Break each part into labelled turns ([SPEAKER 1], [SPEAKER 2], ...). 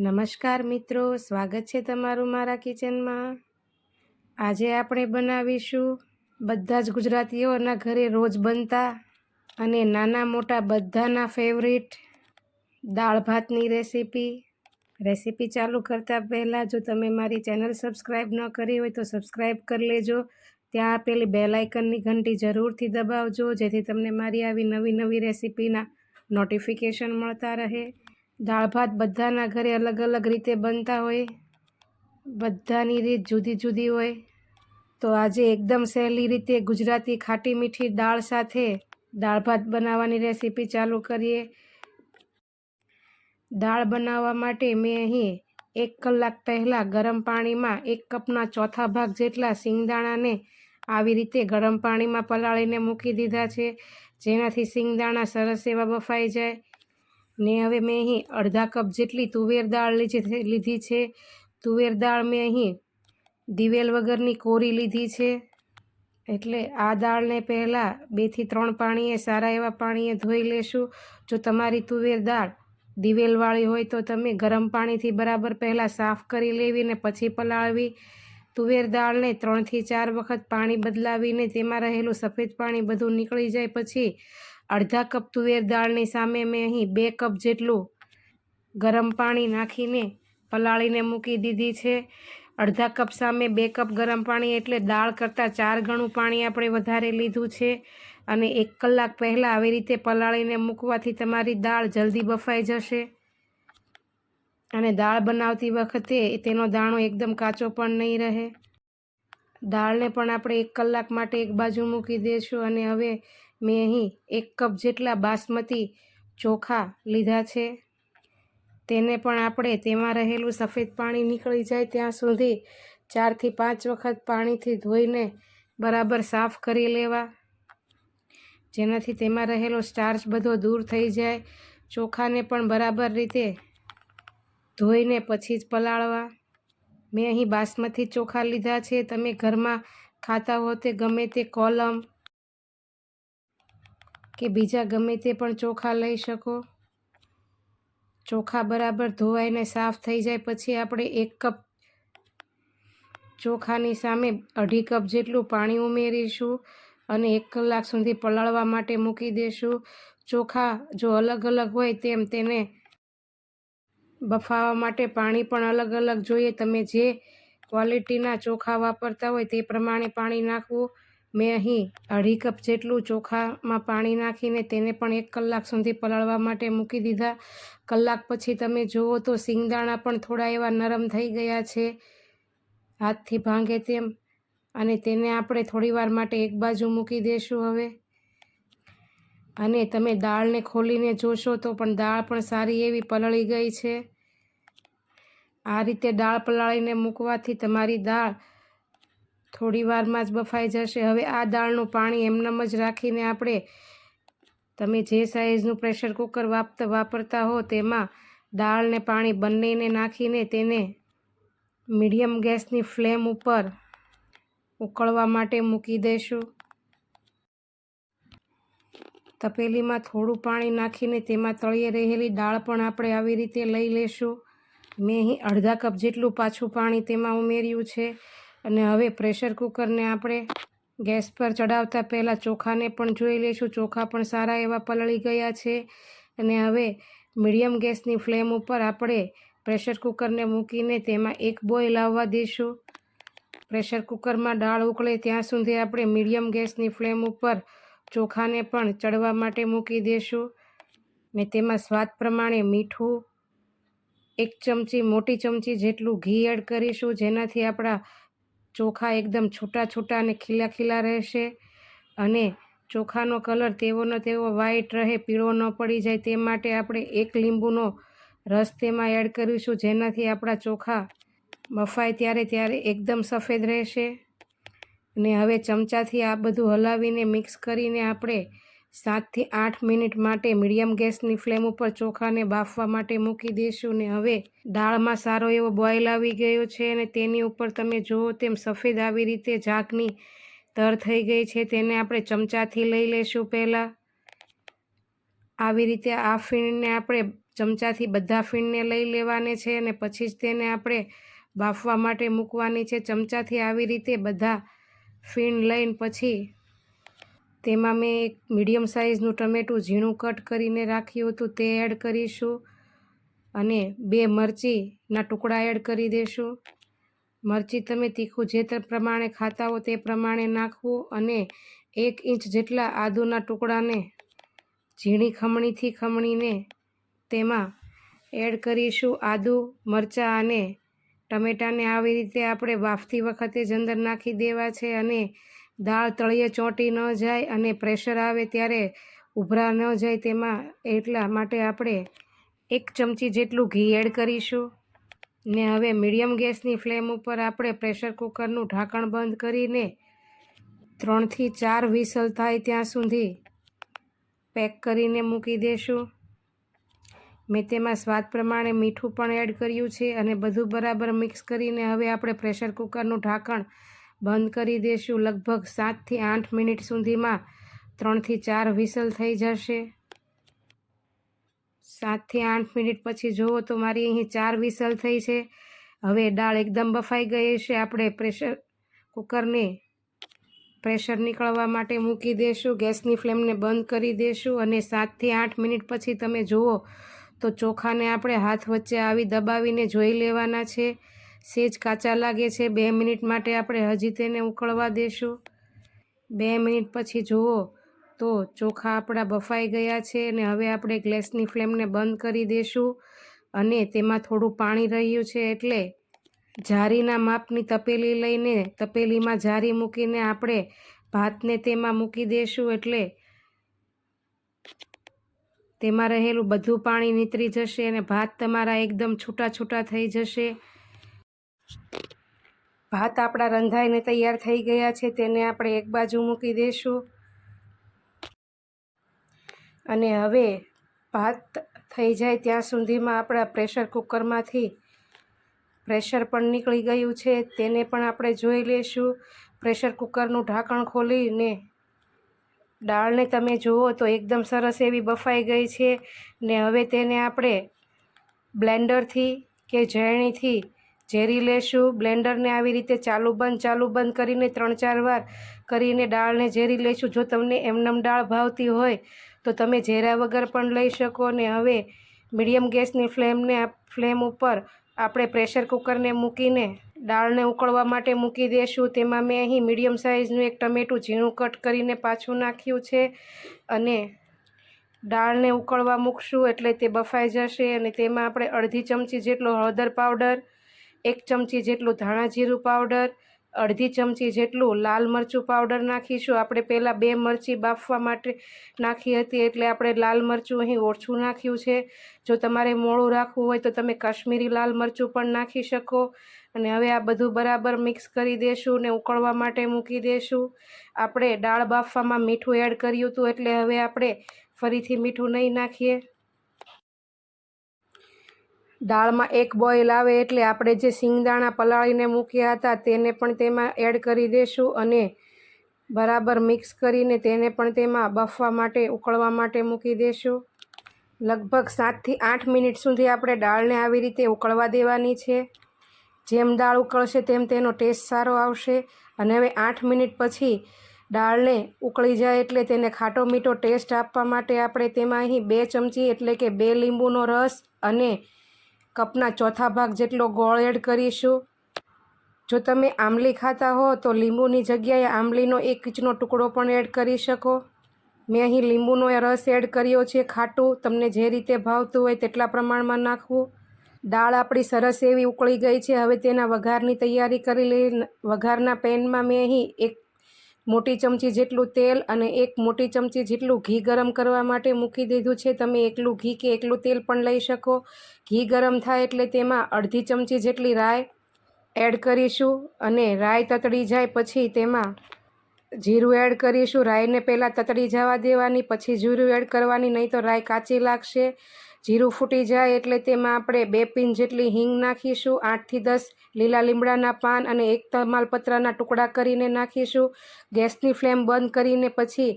[SPEAKER 1] નમસ્કાર મિત્રો, સ્વાગત છે તમારું મારા કિચનમાં. આજે આપણે બનાવીશું બધા જ ગુજરાતીઓના ઘરે રોજ બનતા અને નાના મોટા બધાના ફેવરિટ દાળ ભાતની રેસીપી રેસીપી ચાલુ કરતાં પહેલાં જો તમે મારી ચેનલ સબસ્ક્રાઈબ ન કરી હોય તો સબસ્ક્રાઈબ કરી લેજો. ત્યાં આપેલી બેલાઇકનની ઘંટી જરૂરથી દબાવજો, જેથી તમને મારી આવી નવી નવી રેસીપીના નોટિફિકેશન મળતા રહે. દાળ ભાત બધાના ઘરે અલગ અલગ રીતે બનતા હોય. બધાની રીત જુદી જુદી હોય. તો આજે એકદમ સહેલી રીતે ગુજરાતી ખાટી મીઠી દાળ સાથે દાળ ભાત બનાવવાની રેસીપી ચાલુ કરીએ. દાળ બનાવવા માટે મેં અહીં એક કલાક પહેલાં ગરમ પાણીમાં એક કપના ચોથા ભાગ જેટલા સિંગદાણાને આવી રીતે ગરમ પાણીમાં પલાળીને મૂકી દીધા છે. જેનાથી સિંગદાણા સરસ એવા બફાઈ જાય. ને હવે મેં અહીં અડધા કપ જેટલી તુવેર દાળ લીધી છે તુવેર દાળ મેં અહીં દિવેલ વગરની કોરી લીધી છે. એટલે આ દાળને પહેલાં બેથી ત્રણ પાણીએ, સારા એવા પાણીએ ધોઈ લેશું. જો તમારી તુવેર દાળ દિવેલવાળી હોય તો તમે ગરમ પાણીથી બરાબર પહેલાં સાફ કરી લેવી ને પછી પલાળવી. તુવેર દાળને ત્રણથી ચાર વખત પાણી બદલાવીને તેમાં રહેલું સફેદ પાણી બધું નીકળી જાય પછી અડધા કપ તુવેર દાળની સામે મેં અહીં બે કપ જેટલું ગરમ પાણી નાખીને પલાળીને મૂકી દીધી છે. અડધા કપ સામે બે કપ ગરમ પાણી એટલે દાળ કરતાં ચાર ગણું પાણી આપણે વધારે લીધું છે અને એક કલાક પહેલાં આવી રીતે પલાળીને મૂકવાથી તમારી દાળ જલ્દી બફાઈ જશે. અને દાળ બનાવતી વખતે તેનો દાણો એકદમ કાચો પણ નહીં રહે. દાળને પણ આપણે એક કલાક માટે એક બાજુ મૂકી દઈશું અને હવે મેં અહીં એક કપ જેટલા બાસમતી ચોખા લીધા છે. તેને પણ આપણે તેમાં રહેલું સફેદ પાણી નીકળી જાય ત્યાં સુધી ચારથી પાંચ વખત પાણીથી ધોઈને બરાબર સાફ કરી લેવા. જેનાથી તેમાં રહેલો સ્ટાર્ચ બધો દૂર થઈ જાય. ચોખાને પણ બરાબર રીતે ધોઈને પછી જ પલાળવા. મેં અહીં બાસમતી ચોખા લીધા છે. તમે ઘરમાં ખાતા હો તે ગમે તે કોલમ કે બીજા ગમે તે પણ ચોખા લઈ શકો. ચોખા બરાબર ધોવાઈને સાફ થઈ જાય પછી આપણે એક કપ ચોખાની સામે અઢી કપ જેટલું પાણી ઉમેરીશું અને એક કલાક સુધી પલાળવા માટે મૂકી દઈશું ચોખા જો અલગ અલગ હોય તેમ તેને બફાવા માટે પાણી પણ અલગ અલગ જોઈએ. તમે જે ક્વોલિટીના ચોખા વાપરતા હોય તે પ્રમાણે પાણી નાખવું. મેં અહીં અઢી કપ જેટલું ચોખામાં પાણી નાખીને તેને પણ એક કલાક સુધી પલાળવા માટે મૂકી દીધા. કલાક પછી તમે જુઓ તો સિંગદાણા પણ થોડા એવા નરમ થઈ ગયા છે. હાથથી ભાંગે તેમ. અને તેને આપણે થોડીવાર માટે એક બાજુ મૂકી દઈશું હવે. અને તમે દાળને ખોલીને જોશો તો પણ દાળ પણ સારી એવી પલળી ગઈ છે. આ રીતે દાળ પલાળીને મૂકવાથી તમારી દાળ થોડી વારમાં જ બફાઈ જશે. હવે આ દાળનું પાણી એમનેમ જ રાખીને આપણે તમે જે સાઇઝનું પ્રેશર કુકર વાપતા વાપરતા હો તેમાં દાળને પાણી બંનેને નાખીને તેને મીડિયમ ગેસની ફ્લેમ ઉપર ઉકળવા માટે મૂકી દઈશું તપેલીમાં થોડું પાણી નાખીને તેમાં તળિયે રહેલી દાળ પણ આપણે આવી રીતે લઈ લેશું. મેં અહીં અડધા કપ જેટલું પાછું પાણી તેમાં ઉમેર્યું છે અને હવે પ્રેશર કુકરને આપણે ગેસ પર ચડાવતા પહેલાં ચોખાને પણ જોઈ લઈશું. ચોખા પણ સારા એવા પલળી ગયા છે અને હવે મીડિયમ ગેસની ફ્લેમ ઉપર આપણે પ્રેશર કુકરને મૂકીને તેમાં એક બોઇલ આવવા દઈશું. પ્રેશર કુકરમાં દાળ ઉકળે ત્યાં સુધી આપણે મીડિયમ ગેસની ફ્લેમ ઉપર ચોખાને પણ ચડવા માટે મૂકી દઈશું. ને તેમાં સ્વાદ પ્રમાણે મીઠું એક ચમચી, મોટી ચમચી જેટલું ઘી એડ કરીશું, જેનાથી આપણા ચોખા એકદમ છૂટા છૂટા અને ખીલા ખીલા રહેશે. અને ચોખાનો કલર તેવોનો તેવો વ્હાઈટ રહે, પીળો ન પડી જાય, તે માટે આપણે એક લીંબુનો રસ તેમાં એડ કરીશું, જેનાથી આપણા ચોખા બફાય ત્યારે ત્યારે એકદમ સફેદ રહેશે. અને હવે ચમચાથી આ બધું હલાવીને મિક્સ કરીને આપણે સાતથી આઠ મિનિટ માટે મીડિયમ ગેસની ફ્લેમ ઉપર ચોખાને બાફવા માટે મૂકી દઈશું ને હવે દાળમાં સારો એવો બોઇલ આવી ગયો છે અને તેની ઉપર તમે જુઓ તેમ સફેદ આવી રીતે ઝાકની તર થઈ ગઈ છે. તેને આપણે ચમચાથી લઈ લઈશું પહેલાં. આવી રીતે આ ફીણને આપણે ચમચાથી બધા ફીણને લઈ લેવાને છે અને પછી જ તેને આપણે બાફવા માટે મૂકવાની છે. ચમચાથી આવી રીતે બધા ફીણ લઈને પછી તેમાં મેં એક મીડિયમ સાઇઝનું ટમેટું ઝીણું કટ કરીને રાખ્યું હતું, તે એડ કરીશું અને બે મરચીના ટુકડા એડ કરી દઈશું મરચી તમે તીખું જે પ્રમાણે ખાતા હો તે પ્રમાણે નાખવું અને એક ઇંચ જેટલા આદુના ટુકડાને ઝીણી ખમણીથી ખમણીને તેમાં એડ કરીશું આદુ, મરચાં અને ટમેટાને. આવી રીતે આપણે બાફતી વખતે જ અંદર નાખી દેવા છે અને દાળ તળિયે ચોંટી ન જાય અને પ્રેશર આવે ત્યારે ઉભરા ન જાય તેમાં એટલા માટે આપણે એક ચમચી જેટલું ઘી એડ કરીશું. ને હવે મીડિયમ ગેસની ફ્લેમ ઉપર આપણે પ્રેશર કુકરનું ઢાંકણ બંધ કરીને ત્રણથી ચાર વિસલ થાય ત્યાં સુધી પેક કરીને મૂકી દેશું. મેં તેમાં સ્વાદ પ્રમાણે મીઠું પણ એડ કર્યું છે અને બધું બરાબર મિક્સ કરીને હવે આપણે પ્રેશર કુકરનું ઢાંકણ બંધ કરી દઈશું લગભગ સાતથી આઠ મિનિટ સુધીમાં ત્રણથી ચાર વિસલ થઈ જશે. સાતથી આઠ મિનિટ પછી જુઓ તો મારી અહીં ચાર વિસલ થઈ છે. હવે દાળ એકદમ બફાઈ ગઈ છે. આપણે પ્રેશર કુકરને પ્રેશર નીકળવા માટે મૂકી દઈશું ગેસની ફ્લેમને બંધ કરી દઈશું અને સાતથી આઠ મિનિટ પછી તમે જુઓ તો ચોખાને આપણે હાથ વચ્ચે આવી દબાવીને જોઈ લેવાના છે. સેજ કાચા લાગે છે. બે મિનિટ માટે આપણે હજી તેને ઉકળવા દઈશું બે મિનિટ પછી જુઓ તો ચોખા આપણા બફાઈ ગયા છે અને હવે આપણે ગ્લેસની ફ્લેમને બંધ કરી દઈશું અને તેમાં થોડું પાણી રહ્યું છે એટલે જારીના માપની તપેલી લઈને તપેલીમાં જારી મૂકીને આપણે ભાતને તેમાં મૂકી દઈશું એટલે તેમાં રહેલું બધું પાણી નીતરી જશે અને ભાત તમારા એકદમ છૂટા છૂટા થઈ જશે. ભાત આપણા રંધાઈને તૈયાર થઈ ગયા છે, તેને આપણે એક બાજુ મૂકી દઈશું અને હવે ભાત થઈ જાય ત્યાં સુધીમાં આપણા પ્રેશર કુકરમાંથી પ્રેશર પણ નીકળી ગયું છે, તેને પણ આપણે જોઈ લઈશું. પ્રેશર કુકરનું ઢાંકણ ખોલીને દાળને તમે જુઓ તો એકદમ સરસ એવી બફાઈ ગઈ છે. ને હવે તેને આપણે બ્લેન્ડરથી કે ઝેરણીથી ઝેરી લેશું, બ્લેન્ડરને આવી રીતે ચાલુ બંધ ચાલુ બંધ કરીને ત્રણ ચાર વાર કરીને દાળને ઝેરી લઈશું જો તમને એમનમ દાળ ભાવતી હોય, તો તમે ઝેરા વગર પણ લઈ શકો ને હવે મીડિયમ ગેસની ફ્લેમને, ફ્લેમ ઉપર આપણે પ્રેશર કુકરને મૂકીને દાળને ઉકળવા માટે મૂકી દઈશું તેમાં મેં અહીં મીડિયમ સાઇઝનું એક ટમેટું ઝીણું કટ કરીને પાછું નાખ્યું છે અને દાળને ઉકળવા મૂકશું એટલે તે બફાઈ જશે અને તેમાં આપણે અડધી ચમચી જેટલો હળદર પાવડર એક ચમચી જેટલું ધાણા જીરું પાવડર અડધી ચમચી જેટલું લાલ મરચું પાવડર નાખીશું. આપણે પહેલાં બે મરચી બાફવા માટે નાખી હતી એટલે આપણે લાલ મરચું અહીં ઓછું નાખ્યું છે. જો તમારે મોળું રાખવું હોય તો તમે કાશ્મીરી લાલ મરચું પણ નાખી શકો. અને હવે આ બધું બરાબર મિક્સ કરી દેશું ને ઉકળવા માટે મૂકી દેશું. આપણે દાળ બાફવામાં મીઠું એડ કર્યું હતું એટલે હવે આપણે ફરીથી મીઠું નહીં નાખીએ. દાળમાં એક બોઇલ આવે એટલે આપણે જે સિંગદાણા પલાળીને મૂક્યા હતા તેને પણ તેમાં એડ કરી દઈશું અને બરાબર મિક્સ કરીને તેને પણ તેમાં બફવા માટે, ઉકળવા માટે મૂકી દઈશું લગભગ સાતથી આઠ મિનિટ સુધી આપણે દાળને આવી રીતે ઉકળવા દેવાની છે. જેમ દાળ ઉકળશે તેમ તેનો ટેસ્ટ સારો આવશે અને હવે આઠ મિનિટ પછી દાળને ઉકળી જાય એટલે તેને ખાટો મીઠો ટેસ્ટ આપવા માટે આપણે તેમાં અહીં બે ચમચી એટલે કે બે લીંબુનો રસ અને કપના ચોથા ભાગ જેટલો ગોળ એડ કરીશું. જો તમે આમલી ખાતા હો તો લીંબુની જગ્યાએ આંબલીનો એક ઇંચનો ટુકડો પણ એડ કરી શકો. મેં અહીં લીંબુનો રસ એડ કર્યો છે ખાટું. તમને જે રીતે ભાવતું હોય તેટલા પ્રમાણમાં નાખવું. દાળ આપણી સરસ એવી ઉકળી ગઈ છે. હવે તેના વઘારની તૈયારી કરી લઈ. વઘારના પેનમાં મેં અહીં એક મોટી ચમચી જેટલું તેલ અને એક મોટી ચમચી જેટલું ઘી ગરમ કરવા માટે મૂકી દીધું છે. તમે એકલું ઘી કે એકલું તેલ પણ લઈ શકો. ઘી ગરમ થાય એટલે તેમાં અડધી ચમચી જેટલી રાઈ એડ કરીશું અને રાઈ તતડી જાય પછી તેમાં જીરું એડ કરીશું. રાઈને પહેલાં તતડી જવા દેવાની, પછી જીરું એડ કરવાની, નહીં તો રાઈ કાચી લાગશે. જીરું ફૂટી જાય એટલે તેમાં આપણે બે પિન જેટલી હિંગ નાખીશું, આઠથી દસ લીલા લીમડાના પાન અને એક તમાલપત્રના ટુકડા કરીને નાખીશું. ગેસની ફ્લેમ બંધ કરીને પછી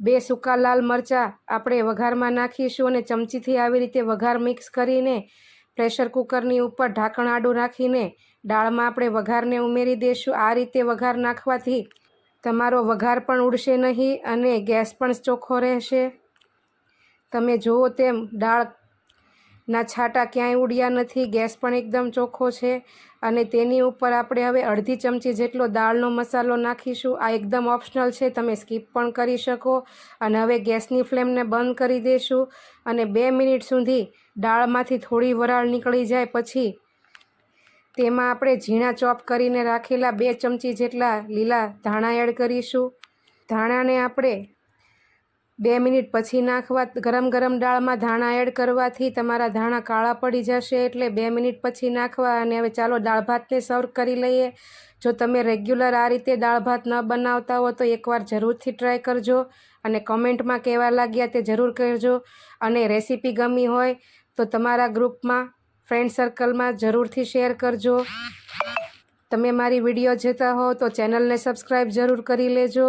[SPEAKER 1] બે સૂકા લાલ મરચાં આપણે વઘારમાં નાખીશું અને ચમચીથી આવી રીતે વઘાર મિક્સ કરીને પ્રેશર કુકરની ઉપર ઢાંકણ આડું રાખીને દાળમાં આપણે વઘારને ઉમેરી દઈશું આ રીતે વઘાર નાખવાથી તમારો વઘાર પણ ઉડશે નહીં અને ગેસ પણ ચોખ્ખો રહેશે. તમે જુઓ તેમ દાળના છાંટા ક્યાંય ઉડ્યા નથી, ગેસ પણ એકદમ ચોખ્ખો છે અને તેની ઉપર આપણે હવે અડધી ચમચી જેટલો દાળનો મસાલો નાખીશું. આ એકદમ ઓપ્શનલ છે, તમે સ્કીપ પણ કરી શકો અને હવે ગેસની ફ્લેમને બંધ કરી દઈશું અને બે મિનિટ સુધી દાળમાંથી થોડી વરાળ નીકળી જાય પછી તેમાં આપણે ઝીણા ચોપ કરીને રાખેલા બે ચમચી જેટલા લીલા ધાણા એડ કરીશું. ધાણાને આપણે બે મિનિટ પછી નાખવા ગરમ ગરમ દાળમાં ધાણા એડ કરવાથી તમારા ધાણા કાળા પડી જશે એટલે બે મિનિટ પછી નાખવા અને હવે ચાલો દાળ ભાતને સર્વ કરી લઈએ. જો તમે રેગ્યુલર આ રીતે દાળ ભાત ન બનાવતા હો તો એકવાર જરૂરથી ટ્રાય કરજો અને કમેન્ટમાં કેવા લાગ્યા તે જરૂર કરજો અને રેસીપી ગમી હોય તો તમારા ગ્રુપમાં ફ્રેન્ડ સર્કલમાં જરૂરથી શેર કરજો. તમે મારી વીડિયો જોતા હો તો ચેનલને સબસ્ક્રાઈબ જરૂર કરી લેજો.